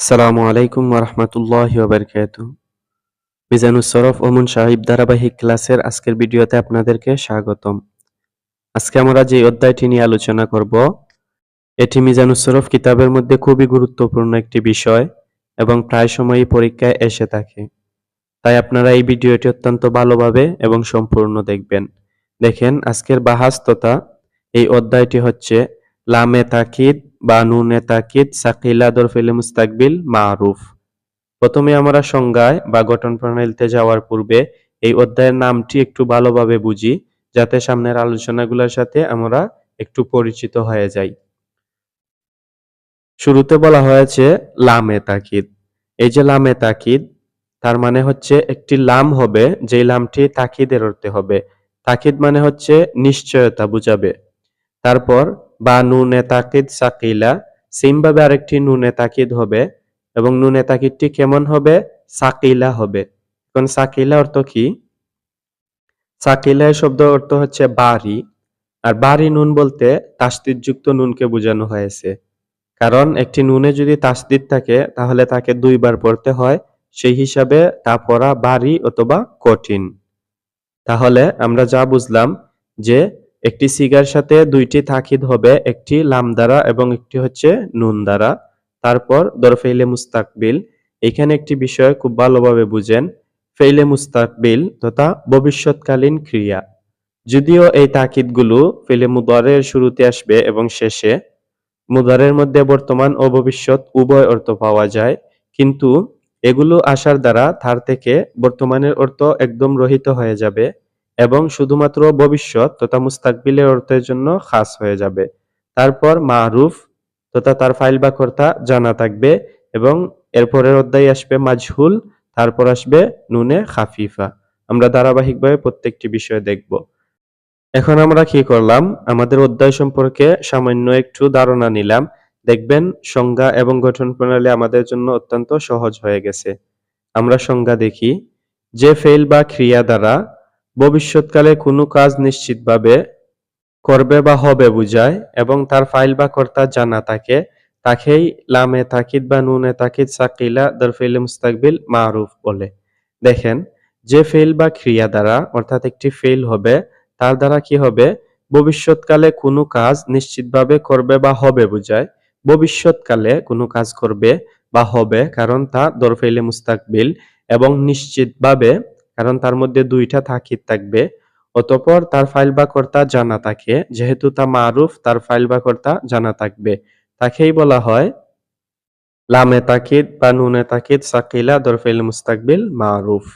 আসসালামু আলাইকুম ওরহমতুল্লাহি ওবরকাত মিজানুস সরফ ওমন সাহিব ধারাবাহিক ক্লাসের আজকের ভিডিওতে আপনাদেরকে স্বাগতম। আজকে আমরা যে অধ্যায়টি নিয়ে আলোচনা করব, এটি মিজানুস সরফ কিতাবের মধ্যে খুবই গুরুত্বপূর্ণ একটি বিষয় এবং প্রায় সময়ই পরীক্ষায় এসে থাকে। তাই আপনারা এই ভিডিওটি অত্যন্ত ভালোভাবে এবং সম্পূর্ণ দেখবেন। দেখেন, আজকের বাহাস তথা এই অধ্যায়টি হচ্ছে, লামে তাকিদ বা নুনে তাকিদ সাকিলা দরফিল মুস্তাকবিল মারুফ। প্রথমে আমরা সংজ্ঞায় বা গঠন প্রণালীতে যাওয়ার পূর্বে এই অধ্যায়ের নামটি একটু ভালোভাবে বুঝি, যাতে সামনের আলোচনাগুলোর সাথে আমরা একটু পরিচিত হয়ে যাই। শুরুতে বলা হয়েছে, লামে তাকিদ এই যে লামে তাকিদ তার মানে হচ্ছে একটি লাম হবে যে লামটি তাকিদের অর্থে হবে। তাকিদ মানে হচ্ছে নিশ্চয়তা বুঝাবে। তারপর বা নুনে তাকিদ সাকিলা সেমভাবে আরেকটি নুনে তাকিদ হবে এবং নুনে তাকিদটি কেমন হবে? সাকিলা হবে। এখন সাকিলা অর্থ কি? সাকিলা শব্দ অর্থ হচ্ছে বাড়ি। আর বাড়ি নুন বলতে তাস্তিদযুক্ত নুনকে বোঝানো হয়েছে। কারণ একটি নুনে যদি তাস্তিদ থাকে, তাহলে তাকে দুইবার পড়তে হয়। সেই হিসাবে তা পড়া বাড়ি অথবা কঠিন। তাহলে আমরা যা বুঝলাম যে একটি সিগার সাথে দুইটি তাকিদ হবে, একটি লাম দ্বারা এবং একটি হচ্ছে নুন দ্বারা। তারপর দরফেইলে মুস্তাকবিল। এখানে একটি বিষয় খুব ভালোভাবে বুঝেন। ফেইলে মুস্তাকবিল তথা ভবিষ্যৎকালীন ক্রিয়া। যদিও এই তাকিদগুলো ফেলে মুদারের শুরুতে আসবে এবং শেষে, মুদারের মধ্যে বর্তমান ও ভবিষ্যৎ উভয় অর্থ পাওয়া যায়। কিন্তু এগুলো আসার দ্বারা তার থেকে বর্তমানের অর্থ একদম রহিত হয়ে যাবে। এবং শুধুমাত্র ভবিষ্যৎ তথা মুস্তাকবিলের অর্থের জন্য খাস হয়ে যাবে। তারপর মাহরুফ তথা তার ফাইল বা কর্তা জানা থাকবে এবং এরপরের অধ্যায় আসবে মাজহুল, তারপর আসবে নুনে খাফিফা। আমরা ধারাবাহিকভাবে প্রত্যেকটি বিষয় দেখব। এখন আমরা কি করলাম? আমাদের অধ্যায় সম্পর্কে সামান্য একটু ধারণা নিলাম। দেখবেন, সংজ্ঞা এবং গঠন প্রণালী আমাদের জন্য অত্যন্ত সহজ হয়ে গেছে। আমরা সংজ্ঞা দেখি, যে ফেল বা ক্রিয়া দ্বারা ভবিষ্যৎকালে কোনো কাজ নিশ্চিতভাবে করবে বা হবে বুঝায় এবং তার ফাইল বা কর্তা জানা থাকে, তাকেই লামে তাকিদ বা নুনে তাকিদ সাকিলা দরফেল মুস্তাকবিল মারুফ বলে। দেখেন, যে ফেল বা ক্রিয়া দ্বারা, অর্থাৎ একটি ফেল হবে, তার দ্বারা কি হবে? ভবিষ্যৎকালে কোনো কাজ নিশ্চিতভাবে করবে বা হবে বুঝায়। ভবিষ্যৎকালে কোনো কাজ করবে বা হবে কারণ তা দরফেলে মুস্তাকবিল এবং নিশ্চিতভাবে কারণ তার মধ্যে দুইটা তাকিদ থাকবে। অতঃপর তার ফাইল বা কর্তা জানা থাকে, যেহেতু তা মারুফ, তার ফাইল বা কর্তা জানা থাকবে। তাকেই বলা হয় লামে তাকিদ বা নুনে তাকিদ, সাকিলা দরফেল মুস্তাকবিল, মারুফ।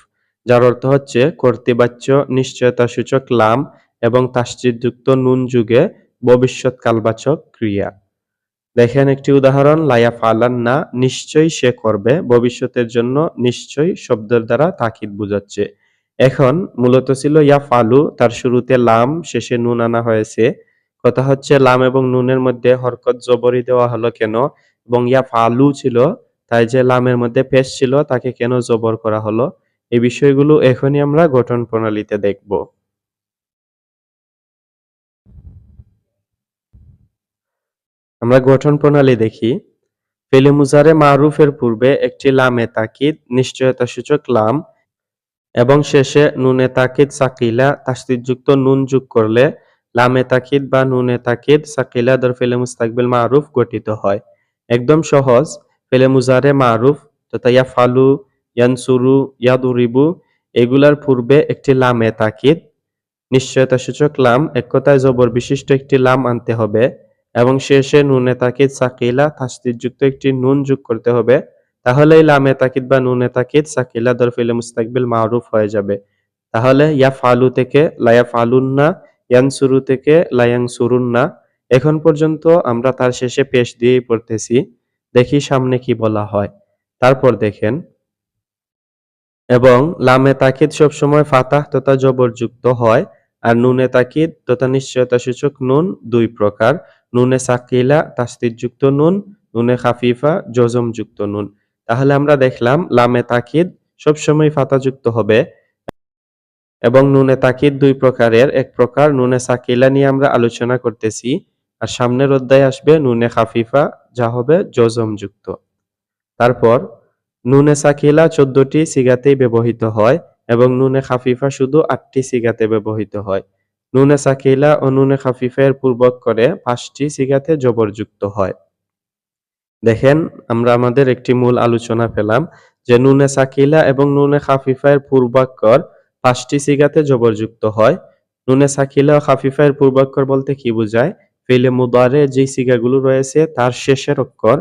যার অর্থ হচ্ছে কর্তৃবাচ্য নিশ্চয়তা সূচক লাম এবং তাসজিদযুক্ত নুন যুগে ভবিষ্যৎ কালবাচক ক্রিয়া। দেখেন একটি উদাহরণ, লায়া ফালান না নিশ্চয়ই সে করবে ভবিষ্যতের জন্য নিশ্চয়ই শব্দের দ্বারা তাকিদ বুঝাচ্ছে এখন মূলত ছিল ইয়া ফালু তার শুরুতে লাম, শেষে নুন আনা হয়েছে। কথা হচ্ছে, লাম এবং নুনের মধ্যে হরকত জবরি দেওয়া হলো কেন? এবং ইয়া ফালু ছিল, তাই যে লামের মধ্যে পেশ ছিল, তাকে কেন জবর করা হলো? এই বিষয়গুলো এখনই আমরা গঠন প্রণালীতে দেখব। আমরা গঠন প্রণালী দেখি। ফেলে মুজারে মারুফের পূর্বে একটি লামে তাকিদ নিশ্চয়তা সূচক লাম, এবং শেষে নুনে তাকিদ, সাকিলা তাসদিদযুক্ত নুন যোগ করলে লামে তাকিদ বা নুনে তাকিদ, সাকিলা দর ফেলে মুস্তাকবিল মারুফ গঠিত হয়। একদম সহজ ফেলে মুজারে মারুফ তথা ইয়া ফালু ইয়ানসুরু, ইয়াদুরিবু এগুলার পূর্বে একটি লামে তাকিদ নিশ্চয়তা সূচক লাম, এক কথায় জবর বিশিষ্ট একটি লাম আনতে হবে। এবং শেষে নুনে তাকিদ সাকিলা তাসদিদযুক্ত একটি নুন যোগ করতে হবে। তাহলে লামে তাকিদ বা নুনে তাকিদ সাকিলা দরফিলে মুস্তাকবিল মারুফ হয়ে যাবে। তাহলে ইয়া ফালু থেকে লায়া ফালুন্না, ইয়ানসুরু থেকে লায়াং সুরুন্না এখন পর্যন্ত আমরা তার শেষে পেশ দিয়েই পড়তেছি। দেখি সামনে কি বলা হয়। তারপর দেখেন। এবং লামে তাকিদ সবসময় ফাতাহ তথা জবরযুক্ত হয়। আর নুনে তাকিদ, তথা নিশ্চয়তা সূচক নুন, দুই প্রকার। নুনে সাকিলা, তাস্তিদযুক্ত নুন, নুনে খাফিফা, জজমযুক্ত নুন। তাহলে আমরা দেখলাম লামে তাকিদ সবসময় ফাতাযুক্ত হবে এবং নুনে তাকিদ দুই প্রকারের। এক প্রকার নুনে সাকিলা নিয়ে আমরা আলোচনা করতেছি, আর সামনের অধ্যায় আসবে নুনে খাফিফা, যা হবে জজমযুক্ত। তারপর, নুনে সাকিলা চোদ্দটি সিগাতেই ব্যবহৃত হয়। এবং নুনে খাফিফা শুধু আটটি সিগাতে ব্যবহৃত হয়। নুনে সাকিলা ও নুনে খাফিফের পূর্বক করে পাঁচটি সিগাতে জবরযুক্ত হয়। দেখেন, আমরা আমাদের একটি মূল আলোচনা পেলাম যে নুনে সাকিলা এবং নুনে খাফিফার পূর্বাক্ষর পাঁচটি সিগাতে জবরযুক্ত হয়। নুনে সাকিলা ও খাফিফার পূর্বাক্ষর বলতে কি বোঝায়? ফেলে মুদারে যে সিগাগুলো রয়েছে তার শেষের অক্ষর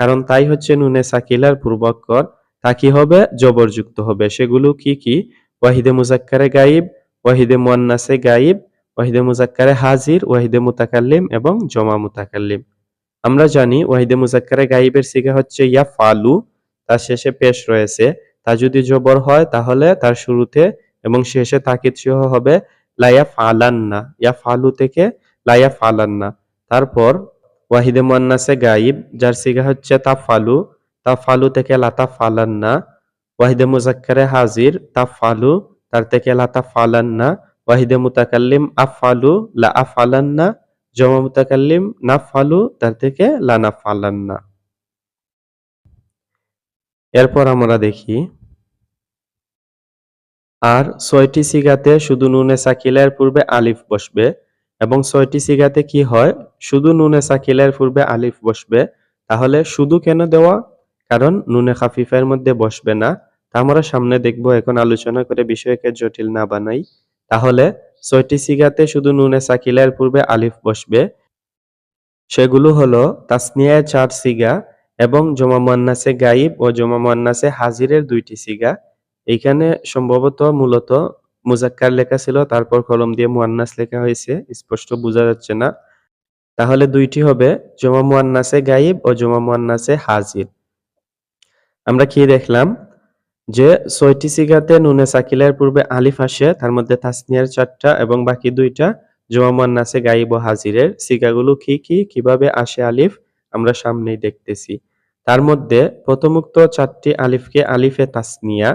কারণ তাই হচ্ছে নুনে সাকিলার পূর্বাক্ষর তা কি হবে? জবরযুক্ত হবে। সেগুলো কি কি? ওয়াহিদে মুজাক্কারে গাইব ওয়াহিদে মুয়ান্নাসে গাইব ওয়াহিদে মুজাক্কারে হাজির, ওয়াহিদে মুতাকাল্লিম এবং জমা মুতাকাল্লিম। আমরা জানি ওয়াহিদে মুজাক্কারে গাইবের সিগা হচ্ছে ইয়া ফালু তার শেষে পেশ রয়েছে। তা যদি জবর হয় তাহলে তার শুরুতে এবং শেষে তাকিদ সহ হবে লাইয়া ফালান্না ইয়া ফালু থেকে লাইয়া ফালান্না তারপর ওয়াহিদে মুয়ান্নাসে গাইব যার সিগা হচ্ছে তা ফালু তা ফালু থেকে লাতা ফালান্না ওয়াহিদে মুজাক্কারে হাজির তা ফালু তার থেকে লাতা ফালান্না ওয়াহিদে মুতাকাল্লিম আফালু লা আফালান্না জমা মুতাকাল্লিম না ফালু তার থেকে লানা ফালান্না এরপর আমরা দেখি, আর ছয়টি সিগাতে শুধু নুনে সাকিলের পূর্বে আলিফ বসবে এবং ছয়টি সিগাতে কি হয়? শুধু নুনে সাকিলের পূর্বে আলিফ বসবে, তাহলে শুধু কেন দেওয়া? কারণ নুনে খাফিফের মধ্যে বসবে না। তা আমরা সামনে দেখব, এখন আলোচনা করে বিষয়কে জটিল না বানাই। তাহলে ছয়টি সিগাতে শুধু নুনে সাকিলের পূর্বে আলিফ বসবে। সেগুলো হলো তাসনিয়ায় চার সিগা এবং জমা মুয়ান্নাসে গাইব ও জমা মুয়ান্নাসে হাজিরের দুইটি সিগা। এইখানে সম্ভবত মূলত মুজাক্কার লেখা ছিল, তারপর কলম দিয়ে মুয়ান্নাস লেখা হয়েছে, স্পষ্ট বোঝা যাচ্ছে না। তাহলে দুইটি হবে, জমা মুয়ান্নাসে গাইব ও জমা মুয়ান্নাসে হাজির। আমরা কি দেখলাম? যে ছয়টি সিগাতে নুনে সাকিলের পূর্বে আলিফ আসে, তার মধ্যে তাসনিয়ার চারটা এবং বাকি দুইটা জমা মুয়ান্নাসে গাইব হাজিরের। সিগাগুলো কি কি, কীভাবে আসে আলিফ? আমরা সামনেই দেখতেছি। তার মধ্যে প্রথমোক্ত চারটি আলিফকে আলিফে তাসনিয়া।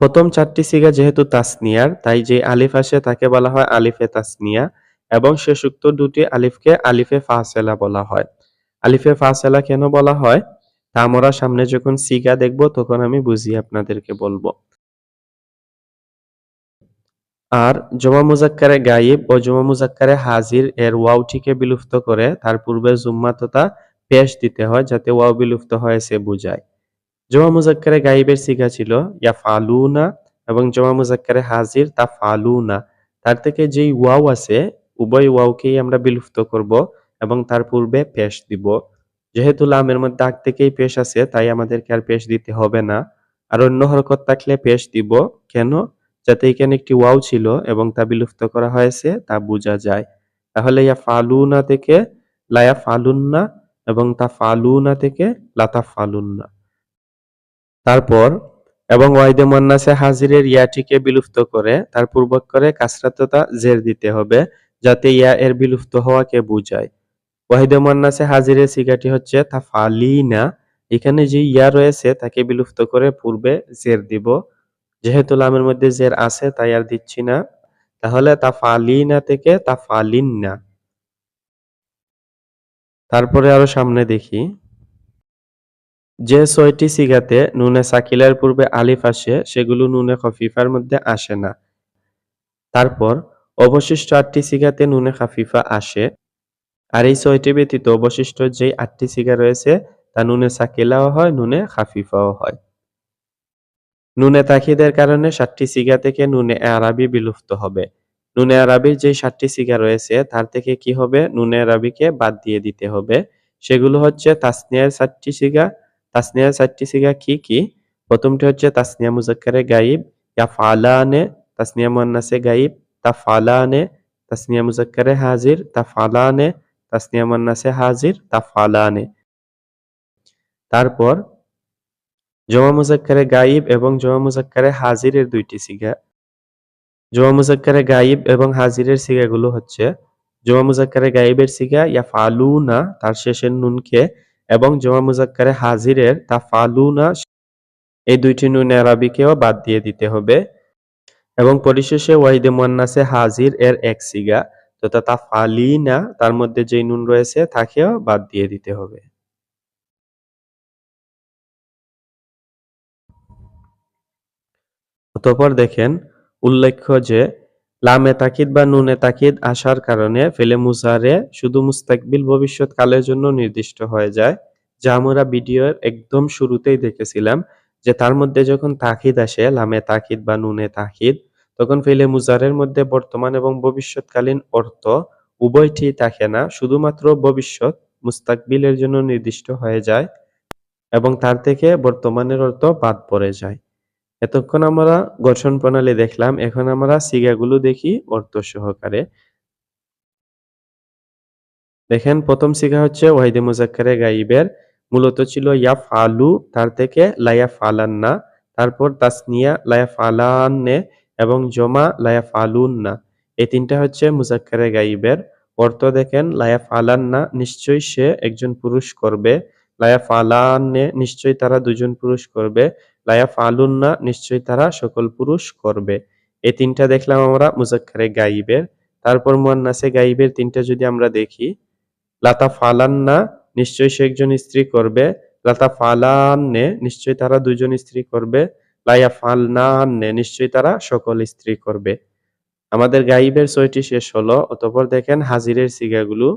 প্রথম চারটি সিগা যেহেতু তাসনিয়ার, তাই যে আলিফ আসে তাকে বলা হয় আলিফে তাসনিয়া এবং শেষোক্ত দুটি আলিফকে আলিফে ফাসেলা বলা হয়। আলিফে ফাসেলা কেন বলা হয়? আমরা সামনে যখন সিগা দেখব, তখন আমি বুঝিয়ে আপনাদেরকে বলব। আর জমা মুজাক্কারে গাইব ও জমা মুজাক্কারে হাজির এর ওয়াওটিকে বিলুপ্ত করে তার পূর্বে জুম্মা তথা পেশ দিতে হয় যাতে ওয়াও বিলুপ্ত হয়েছে বুঝায়। জমা মুজাক্কারে গাইবের সিগা ছিল ইয়া ফালুনা এবং জমা মুজাক্কারে হাজির তা ফালুনা তার থেকে যেই ওয়াও আছে, উভয় ওয়াওকেই আমরা বিলুপ্ত করব এবং তার পূর্বে পেশ দিব। যেহেতু লামের মধ্যে আগ থেকেই পেশ আছে, তাই আমাদেরকে আর পেশ দিতে হবে না। আর অন্য হরকত থাকলে পেশ দিব। কেন? যাতে এখানে একটি ওয়াও ছিল এবং তা বিলুপ্ত করা হয়েছে, তা বোঝা যায়। তাহলে ইয়া ফালুনা থেকে লায়া ফালুন্না এবং তা ফালুনা থেকে লাতা ফালুন্না। তারপর, এবং ওয়াইদে মন্নাসে হাজিরের ইয়াটিকে বিলুপ্ত করে, তার পূর্বক করে কাসরাততা জের দিতে হবে, যাতে ইয়া এর বিলুপ্ত হওয়াকে বুঝায়। ওয়াহিদে মন্নাসে হাজিরের সিগাটি হচ্ছে তা ফালিনা এখানে যে ইয়া রয়েছে, তাকে বিলুপ্ত করে পূর্বে জের দিব। যেহেতু লামের মধ্যে জের আছে, তাই আর দিচ্ছি না। তাহলে তা ফালিনা থেকে তা ফালিন্না তারপরে আরও সামনে দেখি। যে ছয়টি সিগাতে নুনে সাকিলার পূর্বে আলিফ আসে, সেগুলো নুনে খফিফার মধ্যে আসে না। তারপর অবশিষ্ট আটটি সিগাতে নুনে খাফিফা আসে। আর এই ছয়টি ব্যতীত অবশিষ্ট যে আটটি সিগা রয়েছে, তা নুনে সাকিলাও হয়, নুনে খাফিফাও হয়। নুনে তাকিদের কারণে সাতটি সিগা থেকে নুনে আরবি বিলুপ্ত হবে। নুনে আরবির যে সাতটি সিগা রয়েছে, তার থেকে কি হবে? নুনে আরবিকে বাদ দিয়ে দিতে হবে। সেগুলো হচ্ছে তাসনিয়ার সাতটি সিগা। তাসনিয়ার সাতটি সিগা কি কি? প্রথমটি হচ্ছে তাসনিয়া মুজাক্কারে গাইব ইয়া ফালানে তাসনিয়া মুন্নাসে গাইব তা ফালানে তাসনিয়া মুজাক্কারে হাজির তা ফালানে তাসনিয়া মুন্নাসে হাজির, তা ফালানে। তারপর জমা মুজাক্কারে গাইব এবং জমা মুজাক্কারে হাজিরের দুইটি সিগা। জমা মুজাক্কারে গাইব এবং হাজিরের সিগাগুলো হচ্ছে জমা মুজাক্কারে গাইবের সিগা ইয়া ফালুনা তার শেষের নুনকে, এবং জমা মুজাক্কারে হাজিরের, তা ফালুনা, এই দুইটি নুন আরবিকেও বাদ দিয়ে দিতে হবে। এবং পরিশেষে ওয়াহিদে মুয়ান্নাসে হাজির এর এক সিগা। তো তা ফালিনা তার মধ্যে যে নুন রয়েছে তাকেও বাদ দিয়ে দিতে হবে। অতপর দেখেন, উল্লেখ্য যে, লামে তাকিদ বা নুনে তাকিদ আসার কারণে ফেলে মুজারে শুধু মুস্তাকবিল ভবিষ্যৎ কালের জন্য নির্দিষ্ট হয়ে যায়, যা আমরা ভিডিওর একদম শুরুতেই দেখেছিলাম, যে তার মধ্যে যখন তাকিদ আসে, লামে তাকিদ বা নুনে তাকিদ তখন ফেলে মুজারের মধ্যে বর্তমান এবং ভবিষ্যৎকালীন অর্থ উভয়টি থাকে না, শুধুমাত্র ভবিষ্যৎ মুস্তাকবিলের জন্য নির্দিষ্ট হয়ে যায় এবং তার থেকে বর্তমানের অর্থ বাদ পড়ে যায়। এতক্ষণ আমরা গঠন প্রণালী দেখলাম, এখন আমরা সিগাগুলো দেখি অর্থ সহকারে। দেখেন, প্রথম সিগা হচ্ছে ওয়াহিদে মুজাক্কারে গাইবের, মূলত ছিল ইয়া ফালু তার থেকে লায়া ফালান্না তারপর তাসনিয়া লায়া ফালান্নে এবং জমা লায়া ফালুন্না এই তিনটা হচ্ছে মুজাক্কারে গাইবের। অর্থ দেখেন লায়া ফালান্না নিশ্চয়ই সে একজন পুরুষ করবে। লায়া ফালান্নে নিশ্চয়ই তারা দুজন পুরুষ করবে। লায়া ফালুন্না নিশ্চয়ই তারা সকল পুরুষ করবে। এই তিনটা দেখলাম আমরা মুজাক্কারে গাইবের। তারপর মুয়ান্নাসে গাইবের তিনটা যদি আমরা দেখি লাতা ফালান্না নিশ্চয়ই সে একজন স্ত্রী করবে। লাতা ফালান্নে নিশ্চয়ই তারা দুজন স্ত্রী করবে। লাইয়া ফালনান্নে নিশ্চয়ই তারা সকল স্ত্রী করবে। আমাদের গাইবের ছয়টি শেষ হলো, অতপর দেখেন হাজিরের সিগাগুলো।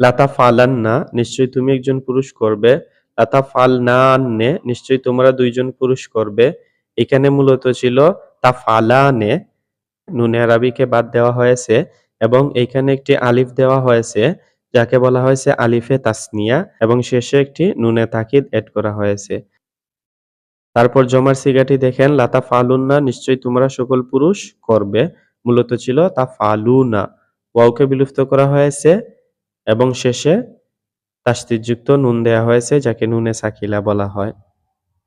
লাতা ফালান না, নিশ্চয়ই তুমি একজন পুরুষ করবে। লাতা ফালনান্নে নিশ্চয়ই তোমরা দুইজন পুরুষ করবে। এখানে মূলত ছিল তা ফালানে নুনে আরবিকে বাদ দেওয়া হয়েছে এবং এইখানে একটি আলিফ দেওয়া হয়েছে, যাকে বলা হয়েছে আলিফে তাসনিয়া এবং শেষে একটি নুনে তাকিদ এড করা হয়েছে। তারপর জমার সিগাটি দেখেন, লাতা ফালুন্না, নিশ্চয়ই তোমরা সকল পুরুষ করবে। মূলত ছিল, তা ফালুনা। ওয়াউকে বিলুপ্ত করা হয়েছে এবং শেষে তাস্তিযুক্ত নুন দেয়া হয়েছে, যাকে নুনে সাকিলা বলা হয়।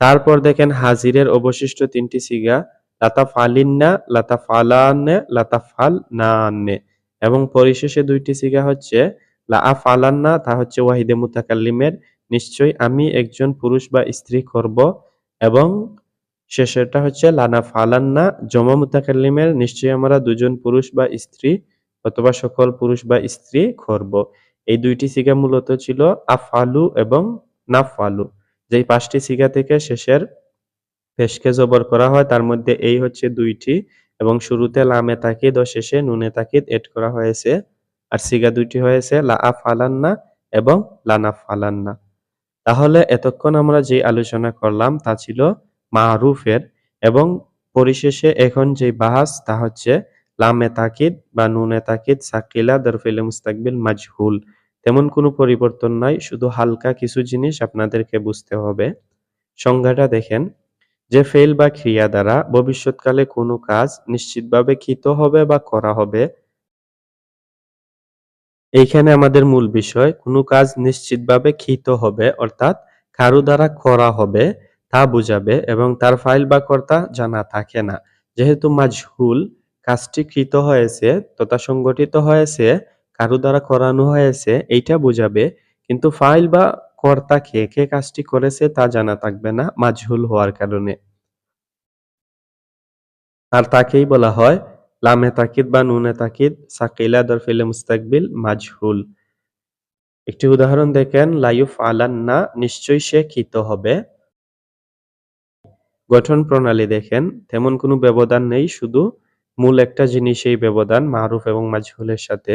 তারপর দেখেন, হাজিরের অবশিষ্ট তিনটি সিগা, লাতা ফালিন্না, লাতা ফালান্নে লাতা ফাল না এবং পরিশেষে দুইটি সিগা হচ্ছে, লা ফালান্না তা হচ্ছে ওয়াহিদে মুতাকাল্লিমের, নিশ্চয়ই আমি একজন পুরুষ বা স্ত্রী করব। এবং শেষেরটা হচ্ছে, লানা ফালান্না জমা মুতাকাল্লিমের, নিশ্চয়ই আমরা দুজন পুরুষ বা স্ত্রী অথবা সকল পুরুষ বা স্ত্রী করব এই দুইটি সিগা মূলত ছিল আফালু এবং নাফালু যেই পাঁচটি সিগা থেকে শেষের পেশকে জবর করা হয়, তার মধ্যে এই হচ্ছে দুইটি এবং শুরুতে লামে তাকিদ ও শেষে নুনে তাকিদ এড করা হয়েছে। আর সিগা দুইটি হয়েছে, লা ফালান্না এবং লানা ফালান্না তাহলে এতক্ষণ আমরা যে আলোচনা করলাম তা ছিল মারুফের এবং পরিশেষে এখন যে বাহাস তা হচ্ছে লামে তাকিদ বা নুনে তাকিদ, সাকিলা, দরফিলে মুস্তাকবিল, মাজহুল। তেমন কোনো পরিবর্তন নাই, শুধু হালকা কিছু জিনিস আপনাদেরকে বুঝতে হবে। সংজ্ঞাটা দেখেন, যে ফেল বা ক্রিয়া দ্বারা ভবিষ্যৎকালে কোনো কাজ নিশ্চিতভাবে কৃত হবে বা করা হবে এইখানে আমাদের মূল বিষয়, কোনো কাজ নিশ্চিতভাবে কৃত হবে, অর্থাৎ কারও দ্বারা করা হবে, তা বুঝাবে এবং তার ফাইল বা কর্তা জানা থাকে না। যেহেতু মাজহুল, কাজটি কৃত হয়েছে তথা সংগঠিত হয়েছে, কারও দ্বারা করানো হয়েছে, এইটা বুঝাবে, কিন্তু ফাইল বা কর্তা কে কে কাজটি করেছে তা জানা থাকবে না, মাজহুল হওয়ার কারণে। আর তাকেই বলা হয় লামে তাকিদ বা নুনে তাকিদ সাকিলা দরফিলে মুস্তাকবিল মাজহুল একটি উদাহরণ দেখেন লাইফ আলান না নিশ্চয়ই সে কৃত হবে। গঠন প্রণালী দেখেন, তেমন কোনো ব্যবধান নেই, শুধু মূল একটা জিনিসেই ব্যবধান, মারুফ এবং মাজহুলের সাথে।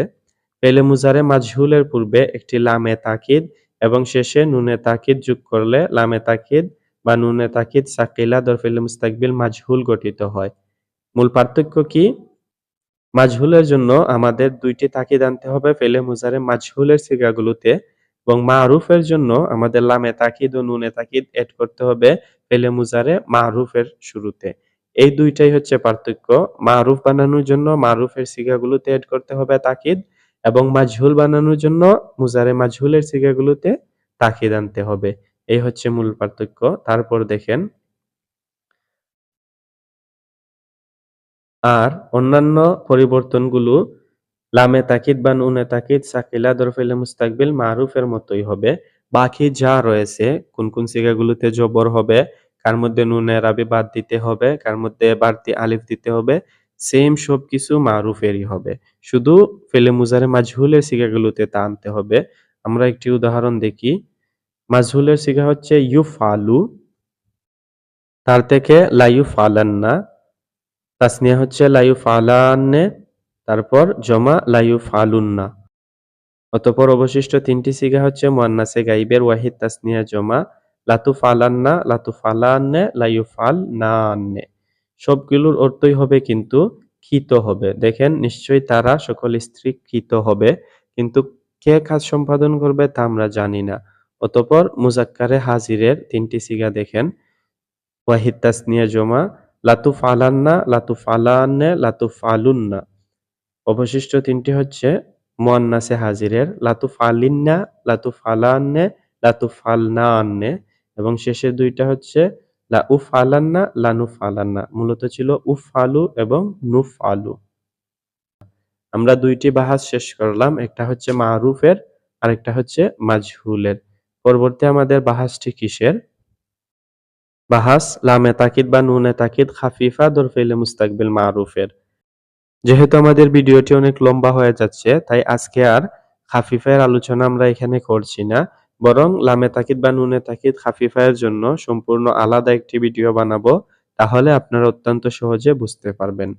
পেলে মুজারে মাজহুলের পূর্বে একটি লামে তাকিদ এবং শেষে নুনে তাকিদ যোগ করলে লামে তাকিদ বা নুনে তাকিদ সাকিলা, দরফিল মুস্তাকবিল, মাজহুল গঠিত হয়। মূল পার্থক্য কি? মাজহুলের জন্য আমাদের দুইটি তাকিদ আনতে হবে, ফেলে মুজারে মাজহুলের সিগাগুলোতে এবং মারুফের জন্য আমাদের লামে তাকিদ ও নুনে তাকিদ এড করতে হবে, ফেলে মুজারে মারুফের শুরুতে। এই দুইটাই হচ্ছে পার্থক্য। মারুফ বানানোর জন্য মারুফের সিগাগুলোতে এড করতে হবে তাকিদ এবং মাজহুল বানানোর জন্য মুজারে মাজহুলের সিগাগুলোতে তাকিদ আনতে হবে। এই হচ্ছে মূল পার্থক্য। তারপর দেখেন আর অন্যান্য পরিবর্তনগুলো লামে তাকিদ বা নুনে তাকিদ, সাকিলা দরফেলে মুস্তাকবিল, মারুফের মতোই হবে। বাকি যা রয়েছে, কোন কোন সিগাগুলোতে জবর হবে, কার মধ্যে নুনে রাবি বাদ দিতে হবে, কার মধ্যে বাড়তি আলিফ দিতে হবে, সেম সব কিছু মারুফেরই হবে। শুধু ফেলে মুজারে মাঝহুলের সিগাগুলোতে তা আনতে হবে। আমরা একটি উদাহরণ দেখি। মাজহুলের সিগা হচ্ছে ইউ ফালু তার থেকে লাইউ ফালান্না তাসনিয়া হচ্ছে লাইউ ফালান্নে তারপর জমা লাইউ ফালুন্না অতঃপর অবশিষ্ট তিনটি সিগা হচ্ছে মুয়ান্নাসে গাইবের, ওয়াহিদ, তাসনিয়া, জমা লাতু ফালান্না লাতু ফালান্নে লাইউ ফাল নান্নে সবগুলোর অর্থই হবে কিন্তু ক্ষিত হবে। দেখেন, নিশ্চয়ই তারা সকল স্ত্রী ক্ষিত হবে, কিন্তু কে কাজ সম্পাদন করবে তা আমরা জানি না। অতঃপর মুজাক্কারে হাজিরের তিনটি সিগা দেখেন, ওয়াহিদ, তাসনিয়া, জমা লাতু ফালান্না লাতু ফালান্নে লাতু ফালুন্না অবশিষ্ট তিনটি হচ্ছে মুয়ান্নাসে হাজিরের লাতু ফালিন্না লাতু ফালান্নে লাতু ফালনান্নে এবং শেষের দুইটা হচ্ছে লা উফ আলান্না লানু ফালান্না মূলত ছিল উফ আলু এবং নুফ আলু আমরা দুইটি বাহাস শেষ করলাম, একটা হচ্ছে মারুফের, আরেকটা হচ্ছে মাজহুলের। পরবর্তী আমাদের বাহাসটি কিসের? বাহাস, লামে তাকিদ বা নুনে তাকিদ, খাফিফা দরফেলে মুস্তাকবিল মারুফের। যেহেতু আমাদের ভিডিওটি অনেক লম্বা হয়ে যাচ্ছে, তাই আজকে আর খাফিফায়ের আলোচনা আমরা এখানে করছি না। বরং লামে তাকিদ বা নুনে তাকিদ, খাফিফায়ের জন্য সম্পূর্ণ আলাদা একটি ভিডিও বানাবো, তাহলে আপনারা অত্যন্ত সহজে বুঝতে পারবেন।